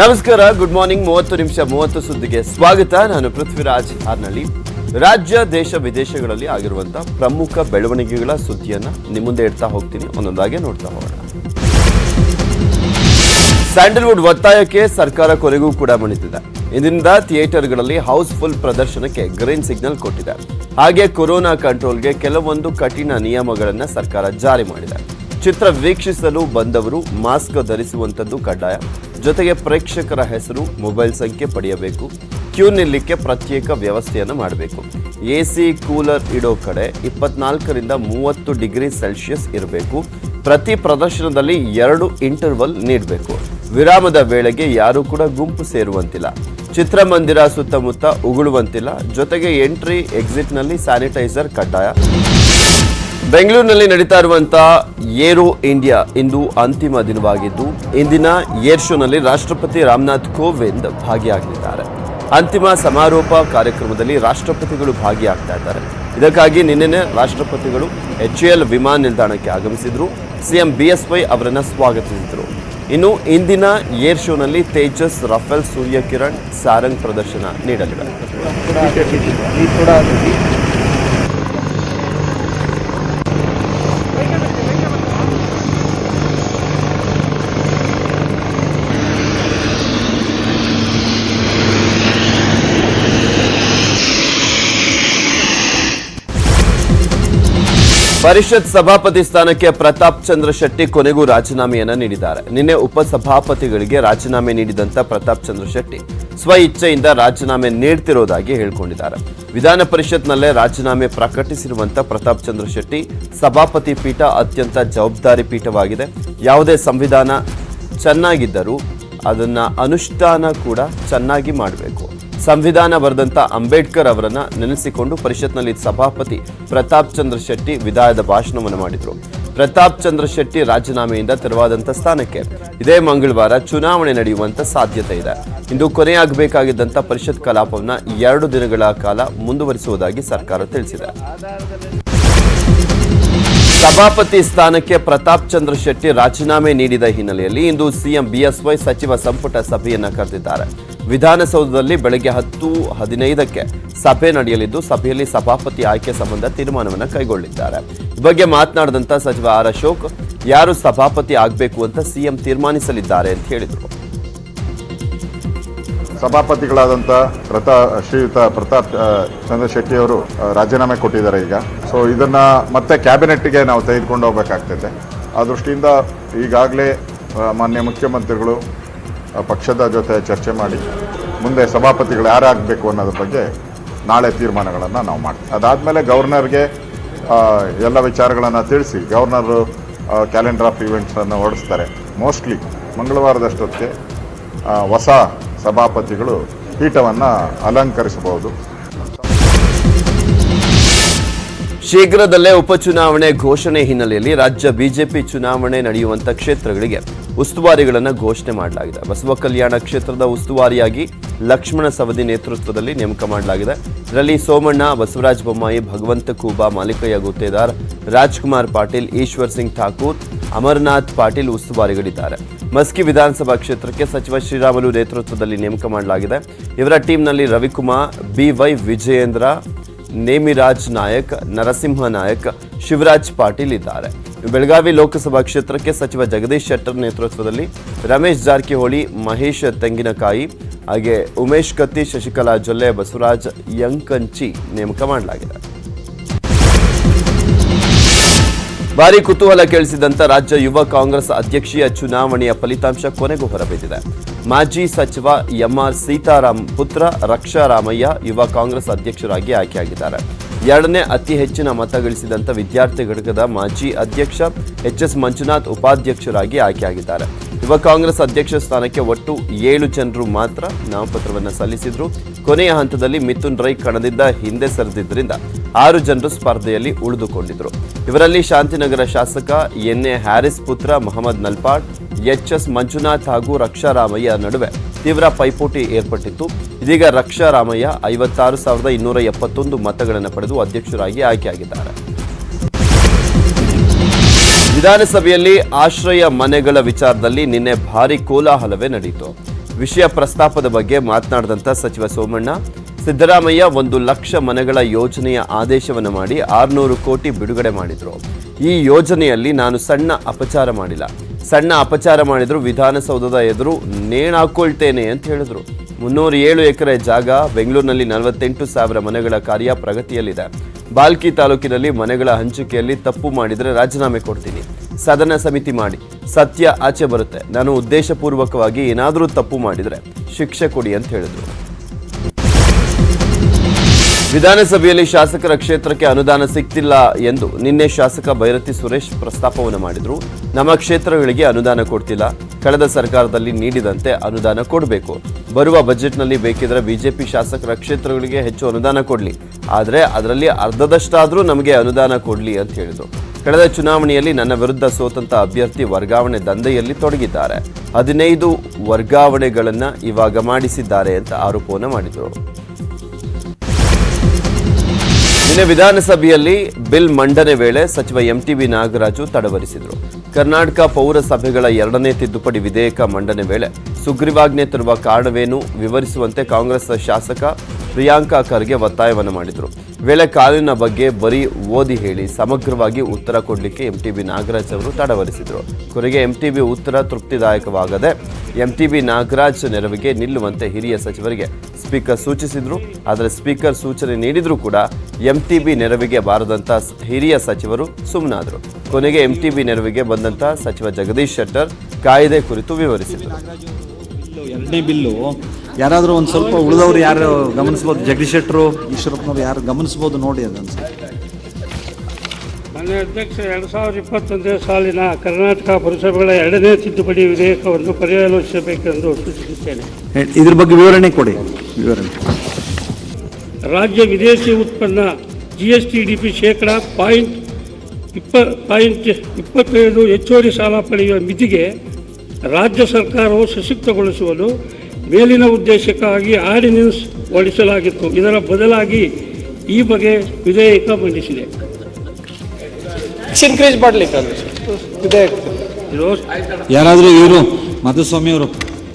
ನಮಸ್ಕಾರ good morning ಮೂವತ್ತು ನಿಮಿಷ, ಮೂವತ್ತು ಸುದ್ದಿಗೆ ಸ್ವಾಗತ. ನಾನು ಪೃಥ್ವಿರಾಜ್ ಹಾರ್ನಳ್ಳಿ. ರಾಜ್ಯ, ದೇಶ, ವಿದೇಶಗಳಲ್ಲಿ ಆಗಿರುವಂತಹ ಪ್ರಮುಖ ಬೆಳವಣಿಗೆಗಳ ಸುದ್ದಿಯನ್ನ ನಿಮ್ಮ ಮುಂದೆ ಇಡ್ತಾ ಹೋಗ್ತೀನಿ. ಒಂದೊಂದಾಗಿ ನೋಡ್ತಾ ಹೋಗೋಣ. ಸ್ಯಾಂಡಲ್ವುಡ್ ಒತ್ತಾಯಕ್ಕೆ ಸರ್ಕಾರ ಕೊನೆಗೂ ಕೂಡ ಮಣಿತಿದೆ ಇದರಿಂದ ಥಿಯೇಟರ್ಗಳಲ್ಲಿ ಹೌಸ್ಫುಲ್ ಪ್ರದರ್ಶನಕ್ಕೆ ಗ್ರೀನ್ ಸಿಗ್ನಲ್ ಕೊಟ್ಟಿದೆ. ಹಾಗೆ ಕೊರೋನಾ ಕಂಟ್ರೋಲ್ಗೆ ಕೆಲವೊಂದು ಕಠಿಣ ನಿಯಮಗಳನ್ನು ಸರ್ಕಾರ ಜಾರಿ ಮಾಡಿದೆ. ಚಿತ್ರ ವೀಕ್ಷಿಸಲು ಬಂದವರು ಮಾಸ್ಕ್ ಧರಿಸುವಂಥದ್ದು ಕಡ್ಡಾಯ. ಜೊತೆಗೆ ಪ್ರೇಕ್ಷಕರ ಹೆಸರು, ಮೊಬೈಲ್ ಸಂಖ್ಯೆ ಪಡೆಯಬೇಕು, ಕ್ಯೂ ನಿಲ್ಲಿಕ್ಕೆ ಪ್ರತ್ಯೇಕ ವ್ಯವಸ್ಥೆಯನ್ನು ಮಾಡಬೇಕು. ಎ ಸಿ ಕೂಲರ್ ಇಡೋ ಕಡೆ ಇಪ್ಪತ್ನಾಲ್ಕರಿಂದ ಮೂವತ್ತು ಡಿಗ್ರಿ ಸೆಲ್ಸಿಯಸ್ ಇರಬೇಕು. ಪ್ರತಿ ಪ್ರದರ್ಶನದಲ್ಲಿ ಎರಡು ಇಂಟರ್ವಲ್ ನೀಡಬೇಕು. ವಿರಾಮದ ವೇಳೆಗೆ ಯಾರೂ ಕೂಡ ಗುಂಪು ಸೇರುವಂತಿಲ್ಲ. ಚಿತ್ರಮಂದಿರ ಸುತ್ತಮುತ್ತ ಉಗುಳುವಂತಿಲ್ಲ. ಜೊತೆಗೆ ಎಂಟ್ರಿ, ಎಕ್ಸಿಟ್ನಲ್ಲಿ ಸ್ಯಾನಿಟೈಸರ್ ಕಡ್ಡಾಯ. ಬೆಂಗಳೂರಿನಲ್ಲಿ ನಡೀತಾ ಇರುವಂತಹ ಏರೋ ಇಂಡಿಯಾ ಇಂದು ಅಂತಿಮ ದಿನವಾಗಿದ್ದು, ಇಂದಿನ ಏರ್ ಶೋನಲ್ಲಿ ರಾಷ್ಟ್ರಪತಿ ರಾಮನಾಥ್ ಕೋವಿಂದ್ ಭಾಗಿಯಾಗಲಿದ್ದಾರೆ. ಅಂತಿಮ ಸಮಾರೋಪ ಕಾರ್ಯಕ್ರಮದಲ್ಲಿ ರಾಷ್ಟ್ರಪತಿಗಳು ಭಾಗಿಯಾಗ್ತಾ ಇದ್ದಾರೆ. ಇದಕ್ಕಾಗಿ ನಿನ್ನೆ ರಾಷ್ಟ್ರಪತಿಗಳು ಎಚ್ ಎಲ್ ವಿಮಾನ ನಿಲ್ದಾಣಕ್ಕೆ ಆಗಮಿಸಿದ್ರು. ಸಿಎಂ ವೈ ಅವರನ್ನು ಸ್ವಾಗತಿಸಿದರು. ಇನ್ನು ಇಂದಿನ ಏರ್ ಶೋನಲ್ಲಿ ತೇಜಸ್, ರಫೇಲ್, ಸೂರ್ಯಕಿರಣ್, ಸಾರಂಗ್ ಪ್ರದರ್ಶನ ನೀಡಲಿವೆ. ಪರಿಷತ್ ಸಭಾಪತಿ ಸ್ಥಾನಕ್ಕೆ ಪ್ರತಾಪ್ ಚಂದ್ರ ಶೆಟ್ಟಿ ಕೊನೆಗೂ ರಾಜೀನಾಮೆಯನ್ನ ನೀಡಿದ್ದಾರೆ. ನಿನ್ನೆ ಉಪಸಭಾಪತಿಗಳಿಗೆ ರಾಜೀನಾಮೆ ನೀಡಿದಂತ ಪ್ರತಾಪ್ ಚಂದ್ರ ಶೆಟ್ಟಿ ಸ್ವ ಇಚ್ಛೆಯಿಂದ ರಾಜೀನಾಮೆ ನೀಡ್ತಿರೋದಾಗಿ ಹೇಳಿಕೊಂಡಿದ್ದಾರೆ. ವಿಧಾನ ಪರಿಷತ್ನಲ್ಲೇ ರಾಜೀನಾಮೆ ಪ್ರಕಟಿಸಿರುವಂತ ಪ್ರತಾಪ್ ಚಂದ್ರ ಶೆಟ್ಟಿ ಸಭಾಪತಿ ಪೀಠ ಅತ್ಯಂತ ಜವಾಬ್ದಾರಿ ಪೀಠವಾಗಿದೆ. ಯಾವುದೇ ಸಂವಿಧಾನ ಚೆನ್ನಾಗಿದ್ದರೂ ಅದನ್ನ ಅನುಷ್ಠಾನ ಕೂಡ ಚೆನ್ನಾಗಿ ಮಾಡಬೇಕು. ಸಂವಿಧಾನ ಬರೆದಂತ ಅಂಬೇಡ್ಕರ್ ಅವರನ್ನ ನೆನೆಸಿಕೊಂಡು ಪರಿಷತ್ನಲ್ಲಿ ಸಭಾಪತಿ ಪ್ರತಾಪ್ ಚಂದ್ರ ಶೆಟ್ಟಿ ವಿದಾಯದ ಭಾಷಣವನ್ನು ಮಾಡಿದರು. ಪ್ರತಾಪ್ ಚಂದ್ರ ಶೆಟ್ಟಿ ರಾಜೀನಾಮೆಯಿಂದ ತೆರವಾದಂತ ಸ್ಥಾನಕ್ಕೆ ಇದೇ ಮಂಗಳವಾರ ಚುನಾವಣೆ ನಡೆಯುವಂತ ಸಾಧ್ಯತೆ ಇದೆ. ಇಂದು ಕೊನೆಯಾಗಬೇಕಾಗಿದ್ದಂಥ ಪರಿಷತ್ ಕಲಾಪವನ್ನ ಎರಡು ದಿನಗಳ ಕಾಲ ಮುಂದುವರಿಸುವುದಾಗಿ ಸರ್ಕಾರ ತಿಳಿಸಿದೆ. ಸಭಾಪತಿ ಸ್ಥಾನಕ್ಕೆ ಪ್ರತಾಪ್ ಚಂದ್ರ ಶೆಟ್ಟಿ ರಾಜೀನಾಮೆ ನೀಡಿದ ಹಿನ್ನೆಲೆಯಲ್ಲಿ ಇಂದು ಸಿಎಂ ಬಿಎಸ್ವೈ ಸಚಿವ ಸಂಪುಟ ಸಭೆಯನ್ನ ಕರೆದಿದ್ದಾರೆ. ವಿಧಾನಸೌಧದಲ್ಲಿ ಬೆಳಗ್ಗೆ ಹತ್ತು ಹದಿನೈದಕ್ಕೆ ಸಭೆ ನಡೆಯಲಿದ್ದು, ಸಭೆಯಲ್ಲಿ ಸಭಾಪತಿ ಆಯ್ಕೆ ಸಂಬಂಧ ತೀರ್ಮಾನವನ್ನು ಕೈಗೊಳ್ಳಿದ್ದಾರೆ. ಈ ಬಗ್ಗೆ ಮಾತನಾಡಿದಂತ ಸಚಿವ ಆರ್ ಅಶೋಕ್, ಯಾರು ಸಭಾಪತಿ ಆಗಬೇಕು ಅಂತ ಸಿಎಂ ತೀರ್ಮಾನಿಸಲಿದ್ದಾರೆ ಅಂತ ಹೇಳಿದರು. ಸಭಾಪತಿಗಳಾದಂಥ ಪ್ರತಾ, ಶ್ರೀಯುತ ಪ್ರತಾಪ್ ಚಂದ್ರ ಶೆಟ್ಟಿ ಅವರು ರಾಜೀನಾಮೆ ಕೊಟ್ಟಿದ್ದಾರೆ ಈಗ. ಸೊ ಇದನ್ನ ಮತ್ತೆ ಕ್ಯಾಬಿನೆಟ್ಗೆ ನಾವು ತೆಗೆದುಕೊಂಡು ಹೋಗ್ಬೇಕಾಗ್ತೈತೆ. ಆ ದೃಷ್ಟಿಯಿಂದ ಈಗಾಗಲೇ ಮಾನ್ಯ ಮುಖ್ಯಮಂತ್ರಿಗಳು ಪಕ್ಷದ ಜೊತೆ ಚರ್ಚೆ ಮಾಡಿ ಮುಂದೆ ಸಭಾಪತಿಗಳು ಯಾರಾಗಬೇಕು ಅನ್ನೋದ್ರ ಬಗ್ಗೆ ನಾಳೆ ತೀರ್ಮಾನಗಳನ್ನು ನಾವು ಮಾಡ್ತೀವಿ. ಅದಾದಮೇಲೆ ಗವರ್ನರ್ಗೆ ಎಲ್ಲ ವಿಚಾರಗಳನ್ನು ತಿಳಿಸಿ ಗವರ್ನರು ಕ್ಯಾಲೆಂಡರ್ ಆಫ್ ಇವೆಂಟ್ಸನ್ನು ಹೊರಡಿಸ್ತಾರೆ. ಮೋಸ್ಟ್ಲಿ ಮಂಗಳವಾರದಷ್ಟೊತ್ತಿಗೆ ಹೊಸ ಸಭಾಪತಿಗಳು ಪೀಠವನ್ನು ಅಲಂಕರಿಸಬಹುದು. ಶೀಘ್ರದಲ್ಲೇ ಉಪಚುನಾವಣೆ ಘೋಷಣೆ ಹಿನ್ನೆಲೆಯಲ್ಲಿ ರಾಜ್ಯ ಬಿಜೆಪಿ ಚುನಾವಣೆ ನಡೆಯುವಂಥ ಕ್ಷೇತ್ರಗಳಿಗೆ ಉಸ್ತುವಾರಿಗಳನ್ನು ಘೋಷಣೆ ಮಾಡಲಾಗಿದೆ. ಬಸವ ಕಲ್ಯಾಣ ಕ್ಷೇತ್ರದ ಉಸ್ತುವಾರಿಯಾಗಿ ಲಕ್ಷ್ಮಣ ಸವದಿ ನೇತೃತ್ವದಲ್ಲಿ ನೇಮಕ ಮಾಡಲಾಗಿದೆ. ಇದರಲ್ಲಿ ಸೋಮಣ್ಣ, ಬಸವರಾಜ ಬೊಮ್ಮಾಯಿ, ಭಗವಂತ ಕೂಬಾ ಮಾಲಿಕಯ್ಯ ಗುತ್ತೇದಾರ್, ರಾಜ್ಕುಮಾರ್ ಪಾಟೀಲ್, ಈಶ್ವರ್ ಸಿಂಗ್ ಠಾಕೂರ್, ಅಮರನಾಥ್ ಪಾಟೀಲ್ ಉಸ್ತುವಾರಿಗಳಿದ್ದಾರೆ. ಮಸ್ಕಿ ವಿಧಾನಸಭಾ ಕ್ಷೇತ್ರಕ್ಕೆ ಸಚಿವ ಶ್ರೀರಾಮುಲು ನೇತೃತ್ವದಲ್ಲಿ ನೇಮಕ ಮಾಡಲಾಗಿದೆ. ಇವರ ಟೀಮ್ನಲ್ಲಿ ರವಿಕುಮಾರ್ ಬಿವೈ ವಿಜಯೇಂದ್ರ, ನೇಮಿರಾಜ್ ನಾಯಕ್, ನರಸಿಂಹ ನಾಯಕ್, ಶಿವರಾಜ್ ಪಾಟೀಲ್ ಇದ್ದಾರೆ. ಬೆಳಗಾವಿ ಲೋಕಸಭಾ ಕ್ಷೇತ್ರಕ್ಕೆ ಸಚಿವ ಜಗದೀಶ್ ಶೆಟ್ಟರ್ ನೇತೃತ್ವದಲ್ಲಿ ರಮೇಶ್ ಜಾರಕಿಹೊಳಿ, ಮಹೇಶ್ ತೆಂಗಿನಕಾಯಿ, ಹಾಗೆ ಉಮೇಶ್ ಕತ್ತಿ, ಶಶಿಕಲಾ ಜೊಲ್ಲೆ, ಬಸವರಾಜ್ ಯಂಕಂಚಿ ನೇಮಕ ಮಾಡಲಾಗಿದೆ. ಭಾರಿ ಕುತೂಹಲ ಕೇಳಿಸಿದಂತ ರಾಜ್ಯ ಯುವ ಕಾಂಗ್ರೆಸ್ ಅಧ್ಯಕ್ಷೀಯ ಚುನಾವಣೆಯ ಫಲಿತಾಂಶ ಕೊನೆಗೂ ಹೊರಬಿದ್ದಿದೆ. ಮಾಜಿ ಸಚಿವ ಎಂಆರ್ ಸೀತಾರಾಮ್ ಪುತ್ರ ರಕ್ಷಾರಾಮಯ್ಯ ಯುವ ಕಾಂಗ್ರೆಸ್ ಅಧ್ಯಕ್ಷರಾಗಿ ಆಯ್ಕೆಯಾಗಿದ್ದಾರೆ. ಎರಡನೇ ಅತಿ ಹೆಚ್ಚಿನ ಮತ ಗಳಿಸಿದಂಥ ವಿದ್ಯಾರ್ಥಿ ಘಟಕದ ಮಾಜಿ ಅಧ್ಯಕ್ಷ ಎಚ್ ಎಸ್ ಮಂಜುನಾಥ್ ಉಪಾಧ್ಯಕ್ಷರಾಗಿ ಆಯ್ಕೆಯಾಗಿದ್ದಾರೆ. ಯುವ ಕಾಂಗ್ರೆಸ್ ಅಧ್ಯಕ್ಷ ಸ್ಥಾನಕ್ಕೆ ಒಟ್ಟು ಏಳು ಜನರು ಮಾತ್ರ ನಾಮಪತ್ರವನ್ನು ಸಲ್ಲಿಸಿದ್ರು. ಕೊನೆಯ ಹಂತದಲ್ಲಿ ಮಿಥುನ್ ರೈ ಕಣದಿಂದ ಹಿಂದೆ ಸರಿದಿದ್ದರಿಂದ ಆರು ಜನರು ಸ್ಪರ್ಧೆಯಲ್ಲಿ ಉಳಿದುಕೊಂಡಿದ್ರು. ಇವರಲ್ಲಿ ಶಾಂತಿನಗರ ಶಾಸಕ ಎನ್ ಎ ಹ್ಯಾರಿಸ್ ಪುತ್ರ ಮೊಹಮ್ಮದ್ ನಲ್ಪಾಡ್ ಎಚ್ ಎಸ್ ಮಂಜುನಾಥ್ ಹಾಗೂ ರಕ್ಷಾರಾಮಯ್ಯ ನಡುವೆ ತೀವ್ರ ಪೈಪೋಟಿ ಏರ್ಪಟ್ಟಿತ್ತು. ಇದೀಗ ರಕ್ಷಾರಾಮಯ್ಯ ಐವತ್ತಾರು ಸಾವಿರದ ಇನ್ನೂರ ಎಪ್ಪತ್ತೊಂದು ಮತಗಳನ್ನು ಪಡೆದು ಅಧ್ಯಕ್ಷರಾಗಿ ಆಯ್ಕೆಯಾಗಿದ್ದಾರೆ. ವಿಧಾನಸಭೆಯಲ್ಲಿ ಆಶ್ರಯ ಮನೆಗಳ ವಿಚಾರದಲ್ಲಿ ನಿನ್ನೆ ಭಾರಿ ಕೋಲಾಹಲವೇ ನಡೆಯಿತು. ವಿಷಯ ಪ್ರಸ್ತಾಪದ ಬಗ್ಗೆ ಮಾತನಾಡಿದಂಥ ಸಚಿವ ಸೋಮಣ್ಣ, ಸಿದ್ದರಾಮಯ್ಯ ಒಂದು ಲಕ್ಷ ಮನೆಗಳ ಯೋಜನೆಯ ಆದೇಶವನ್ನು ಮಾಡಿ ಆರುನೂರು ಕೋಟಿ ಬಿಡುಗಡೆ ಮಾಡಿದರು. ಈ ಯೋಜನೆಯಲ್ಲಿ ನಾನು ಸಣ್ಣ ಅಪಚಾರ ಮಾಡಿಲ್ಲ. ಸಣ್ಣ ಅಪಚಾರ ಮಾಡಿದ್ರು, ವಿಧಾನಸೌಧದ ಎದುರು ನೇಣಾಕೊಳ್ತೇನೆ ಅಂತ ಹೇಳಿದ್ರು. ಮುನ್ನೂರ ಏಳು ಎಕರೆ ಜಾಗ, ಬೆಂಗಳೂರಿನಲ್ಲಿ ನಲವತ್ತೆಂಟು ಸಾವಿರ ಮನೆಗಳ ಕಾರ್ಯ ಪ್ರಗತಿಯಲ್ಲಿದೆ. ಬಾಲ್ಕಿ ತಾಲೂಕಿನಲ್ಲಿ ಮನೆಗಳ ಹಂಚಿಕೆಯಲ್ಲಿ ತಪ್ಪು ಮಾಡಿದರೆ ರಾಜೀನಾಮೆ ಕೊಡ್ತೀನಿ. ಸದನ ಸಮಿತಿ ಮಾಡಿ. ಸತ್ಯ ಆಚೆ ಬರುತ್ತೆ. ನಾನು ಉದ್ದೇಶಪೂರ್ವಕವಾಗಿ ಏನಾದರೂ ತಪ್ಪು ಮಾಡಿದರೆ ಶಿಕ್ಷೆ ಕೊಡಿ ಅಂತ ಹೇಳಿದ್ರು. ವಿಧಾನಸಭೆಯಲ್ಲಿ ಶಾಸಕರ ಕ್ಷೇತ್ರಕ್ಕೆ ಅನುದಾನ ಸಿಗ್ತಿಲ್ಲ ಎಂದು ನಿನ್ನೆ ಶಾಸಕ ಭೈರತಿ ಸುರೇಶ್ ಪ್ರಸ್ತಾಪವನ್ನು ಮಾಡಿದ್ರು. ನಮ್ಮ ಕ್ಷೇತ್ರಗಳಿಗೆ ಅನುದಾನ ಕೊಡ್ತಿಲ್ಲ. ಕಳೆದ ಸರ್ಕಾರದಲ್ಲಿ ನೀಡಿದಂತೆ ಅನುದಾನ ಕೊಡಬೇಕು. ಬರುವ ಬಜೆಟ್ನಲ್ಲಿ ಬೇಕಿದ್ರೆ ಬಿಜೆಪಿ ಶಾಸಕರ ಕ್ಷೇತ್ರಗಳಿಗೆ ಹೆಚ್ಚು ಅನುದಾನ ಕೊಡಲಿ. ಆದರೆ ಅದರಲ್ಲಿ ಅರ್ಧದಷ್ಟಾದರೂ ನಮಗೆ ಅನುದಾನ ಕೊಡಲಿ ಅಂತ ಹೇಳಿದರು. ಕಳೆದ ಚುನಾವಣೆಯಲ್ಲಿ ನನ್ನ ವಿರುದ್ಧ ಸೋತಂತ ಅಭ್ಯರ್ಥಿ ವರ್ಗಾವಣೆ ದಂಧೆಯಲ್ಲಿ ತೊಡಗಿದ್ದಾರೆ. ಹದಿನೈದು ವರ್ಗಾವಣೆಗಳನ್ನು ಇವಾಗ ಮಾಡಿಸಿದ್ದಾರೆ ಅಂತ ಆರೋಪವನ್ನು ಮಾಡಿದರು. ನಿನ್ನೆ ವಿಧಾನಸಭೆಯಲ್ಲಿ ಬಿಲ್ ಮಂಡನೆ ವೇಳೆ ಸಚಿವ ಎಂಟಿಬಿ ನಾಗರಾಜು ತಡವರಿಸಿದರು. ಕರ್ನಾಟಕ ಪೌರಸಭೆಗಳ ಎರಡನೇ ತಿದ್ದುಪಡಿ ವಿಧೇಯಕ ಮಂಡನೆ ವೇಳೆ ಸುಗ್ರೀವಾಜ್ಞೆ ತರುವ ಕಾರಣವೇನು ವಿವರಿಸುವಂತೆ ಕಾಂಗ್ರೆಸ್ ಶಾಸಕ ಪ್ರಿಯಾಂಕಾ ಖರ್ಗೆ ಒತ್ತಾಯವನ್ನು ಮಾಡಿದರು. ವೇಳೆ ಕಾನೂನಿನ ಬಗ್ಗೆ ಬರೀ ಓದಿ ಹೇಳಿ ಸಮಗ್ರವಾಗಿ ಉತ್ತರ ಕೊಡಲಿಕ್ಕೆ ಎಂಟಿಬಿ ನಾಗರಾಜ್ ಅವರು ತಡವರಿಸಿದರು. ಕೊನೆಗೆ ಎಂಟಿಬಿ ಉತ್ತರ ತೃಪ್ತಿದಾಯಕವಾಗದೆ ಎಂಟಿಬಿ ನಾಗರಾಜ್ ನೆರವಿಗೆ ನಿಲ್ಲುವಂತೆ ಹಿರಿಯ ಸಚಿವರಿಗೆ ಸ್ಪೀಕರ್ ಸೂಚಿಸಿದ್ರು. ಆದರೆ ಸ್ಪೀಕರ್ ಸೂಚನೆ ನೀಡಿದರೂ ಕೂಡ ಎಂಟಿಬಿ ನೆರವಿಗೆ ಬಾರದಂತ ಹಿರಿಯ ಸಚಿವರು ಸುಮ್ಮನಾದರು ಕೊನೆಗೆ ಎಂಟಿಬಿ ನೆರವಿಗೆ ಬಂದಂತ ಸಚಿವ ಜಗದೀಶ್ ಶೆಟ್ಟರ್ ಕಾಯ್ದೆ ಕುರಿತು ವಿವರಿಸಿದರು. ಯಾರಾದರೂ ಒಂದು ಸ್ವಲ್ಪ ಉಳಿದವ್ರು ಯಾರು ಗಮನಿಸ್ಬೋದು? ಜಗದೀಶ್ ಶೆಟ್ಟರು ಈಶ್ವರಪ್ಪನವ್ರು ಯಾರು ಗಮನಿಸ್ಬೋದು ನೋಡಿ ಅದನ್ನು. ಮಾನ್ಯ ಅಧ್ಯಕ್ಷ ಎರಡು ಸಾವಿರದ ಇಪ್ಪತ್ತೊಂದನೇ ಸಾಲಿನ ಕರ್ನಾಟಕ ಪುರಸಭೆಗಳ ಎರಡನೇ ತಿದ್ದುಪಡಿ ವಿಧೇಯಕವನ್ನು ಪರ್ಯಾಲೋಚಿಸಬೇಕೆಂದು ಸೂಚಿಸುತ್ತೇನೆ. ಇದ್ರ ಬಗ್ಗೆ ವಿವರಣೆ ಕೊಡಿ ವಿವರಣೆ. ರಾಜ್ಯ ವಿದೇಶಿ ಉತ್ಪನ್ನ G S T D P ಶೇಕಡ ಪಾಯಿಂಟ್ ಇಪ್ಪ ಪಾಯಿಂಟ್ ಇಪ್ಪತ್ತೈದು ಹೆಚ್ಚುವರಿ ಸಾಲ ಪಡೆಯುವ ಮಿತಿಗೆ ರಾಜ್ಯ ಸರ್ಕಾರವು ಸಶಕ್ತಗೊಳಿಸುವುದು ಮೇಲಿನ ಉದ್ದೇಶಕ್ಕಾಗಿ ಆರ್ಡಿನೆನ್ಸ್ ಹೊರಡಿಸಲಾಗಿತ್ತು ಇದರ ಬದಲಾಗಿ ಈ ಬಗ್ಗೆ ವಿಧೇಯಕ ಮಂಡಿಸಿದೆ. ಇನ್ಕ್ರೀಸ್ ಮಾಡಲಿಕ್ಕೆ ವಿಧೇಯಕ. ಯಾರಾದರೂ ಇವರು ಮಾಧುಸ್ವಾಮಿ ಅವರು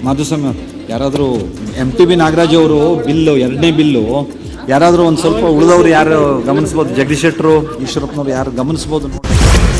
ಮಾಧುಸ್ವಾಮಿ ಅವರು ಯಾರಾದರೂ ಎಂ ಟಿ ಬಿ ನಾಗರಾಜ್ ಅವರು ಬಿಲ್ಲು ಎರಡನೇ ಬಿಲ್ಲು ಯಾರಾದರೂ ಒಂದು ಸ್ವಲ್ಪ ಉಳಿದವರು ಯಾರು ಗಮನಿಸ್ಬೋದು? ಜಗದೀಶ್ ಶೆಟ್ಟರು ಈಶ್ವರಪ್ಪನವ್ರು ಯಾರು ಗಮನಿಸ್ಬೋದು ನೋಡಿ